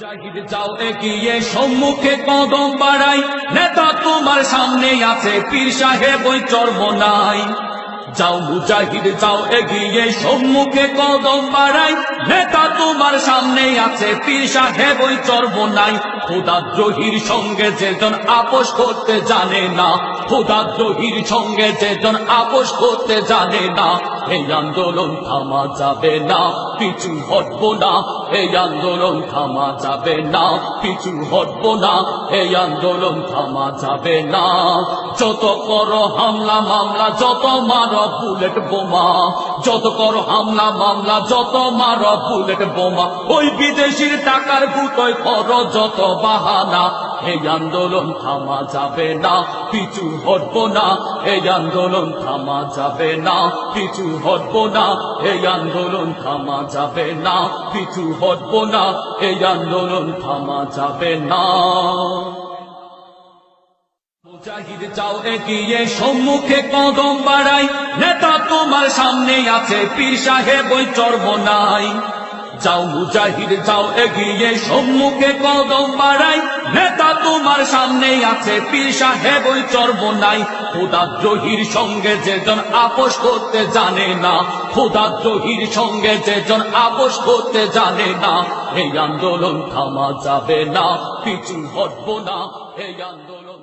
মুজাহিদ, যাও এগিয়ে, সম্মুখে কদম বাড়াই। নেতা তোমার সামনে আছে, পীর সাহেব ওই চর্ম নাই যাও মুজাহিদ, যাও এগিয়ে, সম্মুখে কদম বাড়াই। নেতা তোমার সামনে আছে, পীর সাহেব ওই চর্ম নাই খোদাদ্রোহীর সঙ্গে যেজন আপোষ করতে জানে না। খোদাদ্রোহীর সঙ্গে যেজন আপোষ করতে জানে না। এই আন্দোলন থামা যাবে না, পিছু হটবো না। এই আন্দোলন থামা যাবে না, পিছু হটবো না। এই আন্দোলন থামা যাবে না। যত করো হামলা, মামলা, যত মারো বুলেট বোমা, যত করো হামলা, মামলা, যত মারো বুলেট বোমা, ওই বিদেশির টাকার গুটোয় করো যত বাহানা, এই আন্দোলন থামা যাবে না, পিছু হটবো না, এই আন্দোলন থামা যাবে না, পিছু হটবো না, এই আন্দোলন থামা যাবে না, পিছু হটবো না, এই আন্দোলন থামা যাবে না। মুজাহিদ, যাও এগিয়ে, সম্মুখে কদম বাড়াই, নেতা তোমার সামনে আছে, পীর সাহেব ওই চর্ম নাই যাও মুজাহিদ, যাও এগিয়ে, সম্মুখে কদম বাড়াই। নেতা তোমার সামনে আছে, পীর সাহেব ওই চর্ম নাই খোদাদ্রোহীর সঙ্গে যেজন আপোষ করতে জানে না। খোদাদ্রোহীর সঙ্গে যেজন আপোষ করতে জানে না। এই আন্দোলন থামা যাবে না, পিছু হটবো না, এই আন্দোলন